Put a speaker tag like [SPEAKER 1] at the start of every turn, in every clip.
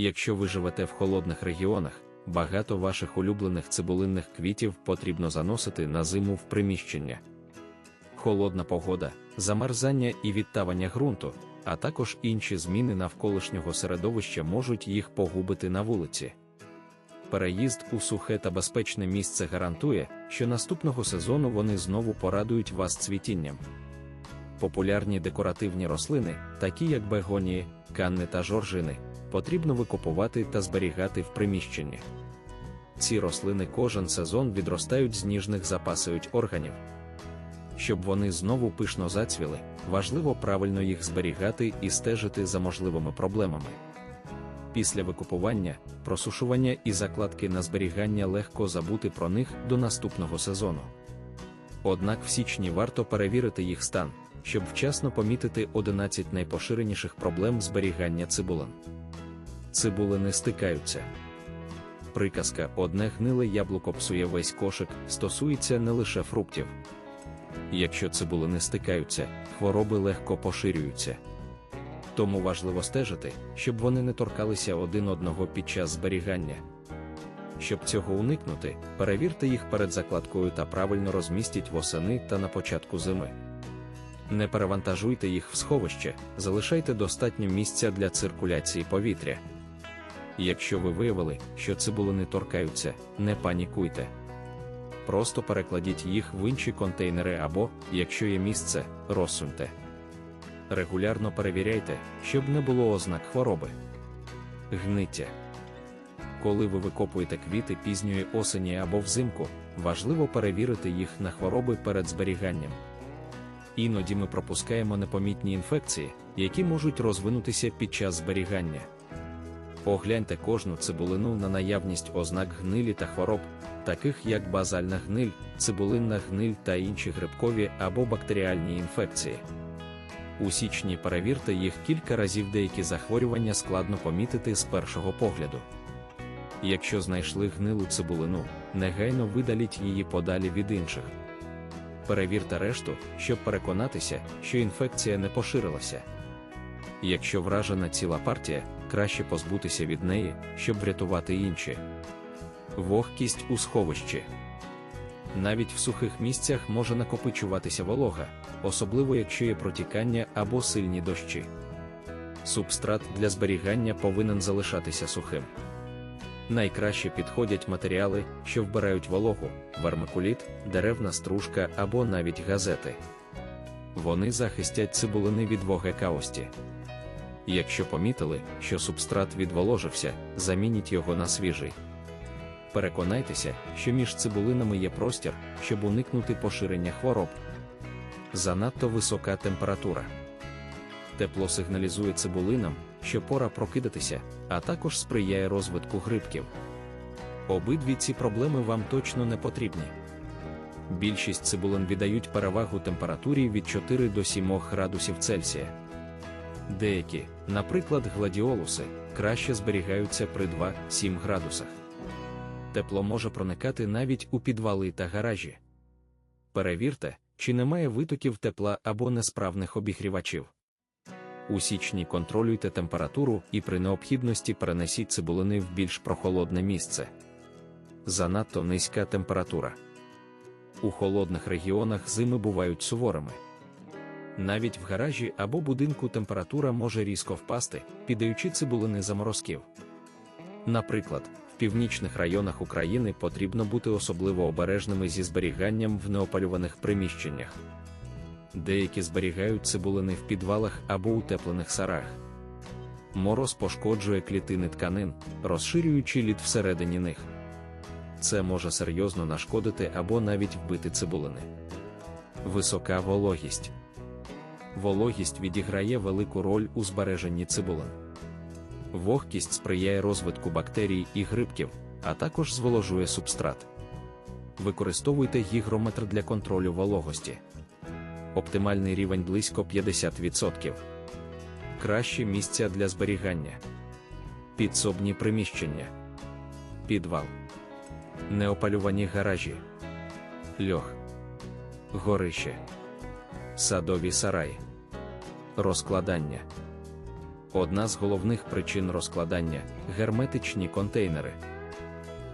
[SPEAKER 1] Якщо ви живете в холодних регіонах, багато ваших улюблених цибулинних квітів потрібно заносити на зиму в приміщення. Холодна погода, замерзання і відтавання ґрунту, а також інші зміни навколишнього середовища можуть їх погубити на вулиці. Переїзд у сухе та безпечне місце гарантує, що наступного сезону вони знову порадують вас цвітінням. Популярні декоративні рослини, такі як бегонії, канни та жоржини, потрібно викопувати та зберігати в приміщенні. Ці рослини кожен сезон відростають з ніжних запасують органів. Щоб вони знову пишно зацвіли, важливо правильно їх зберігати і стежити за можливими проблемами. Після викупування, просушування і закладки на зберігання легко забути про них до наступного сезону. Однак в січні варто перевірити їх стан, щоб вчасно помітити 11 найпоширеніших проблем зберігання цибулин. Цибулини стикаються. Приказка одне гниле яблуко псує весь кошик стосується не лише фруктів. Якщо цибулини стикаються, хвороби легко поширюються. Тому важливо стежити, щоб вони не торкалися один одного під час зберігання. Щоб цього уникнути, перевірте їх перед закладкою та правильно розмістіть восени та на початку зими. Не перевантажуйте їх в сховище, залишайте достатньо місця для циркуляції повітря. Якщо ви виявили, що цибулини торкаються, не панікуйте. Просто перекладіть їх в інші контейнери або, якщо є місце, розсуньте. Регулярно перевіряйте, щоб не було ознак хвороби. Гниття. Коли ви викопуєте квіти пізньої осені або взимку, важливо перевірити їх на хвороби перед зберіганням. Іноді ми пропускаємо непомітні інфекції, які можуть розвинутися під час зберігання. Огляньте кожну цибулину на наявність ознак гнилі та хвороб, таких як базальна гниль, цибулинна гниль та інші грибкові або бактеріальні інфекції. У січні перевірте їх кілька разів деякі захворювання складно помітити з першого погляду. Якщо знайшли гнилу цибулину, негайно видаліть її подалі від інших. Перевірте решту, щоб переконатися, що інфекція не поширилася. Якщо вражена ціла партія, краще позбутися від неї, щоб врятувати інші. Вогкість у сховищі. Навіть в сухих місцях може накопичуватися волога, особливо якщо є протікання або сильні дощі. Субстрат для зберігання повинен залишатися сухим. Найкраще підходять матеріали, що вбирають вологу, вермикуліт, деревна стружка або навіть газети. Вони захистять цибулини від вогекаості. Якщо помітили, що субстрат відволожився, замініть його на свіжий. Переконайтеся, що між цибулинами є простір, щоб уникнути поширення хвороб. Занадто висока температура. Тепло сигналізує цибулинам, що пора прокидатися, а також сприяє розвитку грибків. Обидві ці проблеми вам точно не потрібні. Більшість цибулин віддають перевагу температурі від 4 до 7 градусів Цельсія. Деякі, наприклад, гладіолуси, краще зберігаються при 2-7 градусах. Тепло може проникати навіть у підвали та гаражі. Перевірте, чи немає витоків тепла або несправних обігрівачів. У січні контролюйте температуру і при необхідності перенесіть цибулини в більш прохолодне місце. Занадто низька температура. У холодних регіонах зими бувають суворими. Навіть в гаражі або будинку температура може різко впасти, піддаючи цибулини заморозків. Наприклад, в північних районах України потрібно бути особливо обережними зі зберіганням в неопалюваних приміщеннях. Деякі зберігають цибулини в підвалах або утеплених сарах. Мороз пошкоджує клітини тканин, розширюючи лід всередині них. Це може серйозно нашкодити або навіть вбити цибулини. Висока вологість. Вологість відіграє велику роль у збереженні цибулин. Вогкість сприяє розвитку бактерій і грибків, а також зволожує субстрат. Використовуйте гігрометр для контролю вологості. Оптимальний рівень близько 50%. Кращі місця для зберігання. Підсобні приміщення. Підвал. Неопалювані гаражі. Льох. Горище. Садові сараї. Розкладання. одна з головних причин розкладання герметичні контейнери.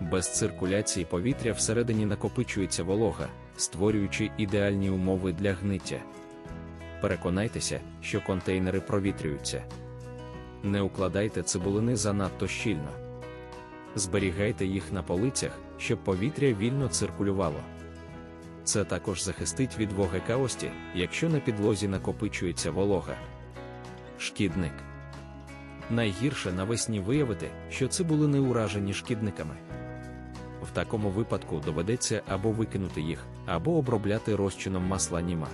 [SPEAKER 1] Без циркуляції повітря всередині накопичується волога, створюючи ідеальні умови для гниття. Переконайтеся, що контейнери провітрюються. Не укладайте цибулини занадто щільно. Зберігайте їх на полицях, щоб повітря вільно циркулювало. Це також захистить від вогекавості, якщо на підлозі накопичується волога. Шкідник. Найгірше навесні виявити, що цибулини уражені шкідниками. В такому випадку доведеться або викинути їх, або обробляти розчином масла німа.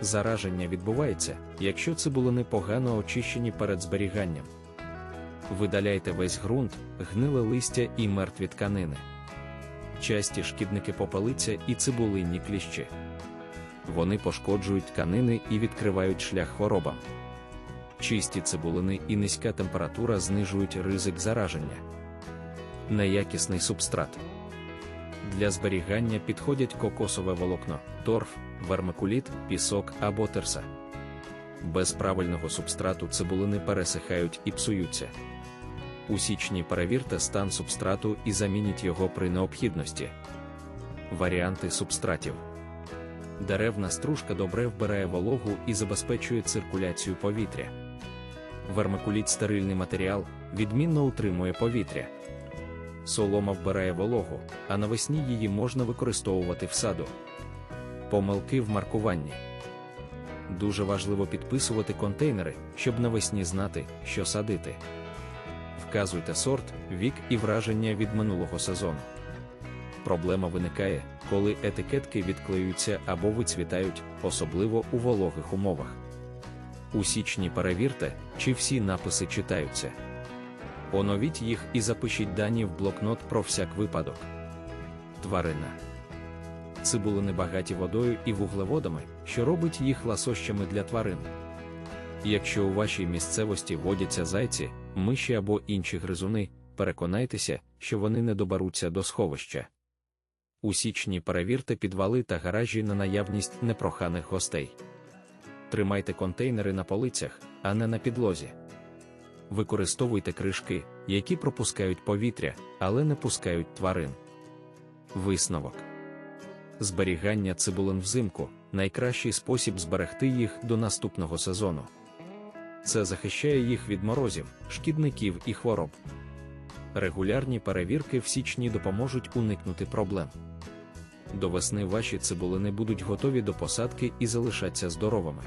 [SPEAKER 1] Зараження відбувається, якщо цибулини погано очищені перед зберіганням. Видаляйте весь ґрунт, гниле листя і мертві тканини. Часті шкідники попелиця і цибулинні кліщі. Вони пошкоджують тканини і відкривають шлях хворобам. Чисті цибулини і низька температура знижують ризик зараження. Неякісний субстрат. Для зберігання підходять кокосове волокно, торф, вермикуліт, пісок або терса. Без правильного субстрату цибулини пересихають і псуються. У січні перевірте стан субстрату і замініть його при необхідності. Варіанти субстратів. Деревна стружка добре вбирає вологу і забезпечує циркуляцію повітря. Вермикуліт стерильний матеріал відмінно утримує повітря. Солома вбирає вологу, а навесні її можна використовувати в саду. Помилки в маркуванні. Дуже важливо підписувати контейнери, щоб навесні знати, що садити. Вказуйте сорт, вік і враження від минулого сезону. Проблема виникає, коли етикетки відклеюються або вицвітають, особливо у вологих умовах. У січні перевірте, чи всі написи читаються. Оновіть їх і запишіть дані в блокнот про всяк випадок. Тварина. Цибулини багаті водою і вуглеводами, що робить їх ласощами для тварин. Якщо у вашій місцевості водяться зайці, миші або інші гризуни, переконайтеся, що вони не доберуться до сховища. У січні перевірте підвали та гаражі на наявність непроханих гостей. Тримайте контейнери на полицях, а не на підлозі. Використовуйте кришки, які пропускають повітря, але не пускають тварин. Висновок зберігання цибулин взимку найкращий спосіб зберегти їх до наступного сезону. Це захищає їх від морозів, шкідників і хвороб. Регулярні перевірки в січні допоможуть уникнути проблем. До весни ваші цибулини будуть готові до посадки і залишаться здоровими.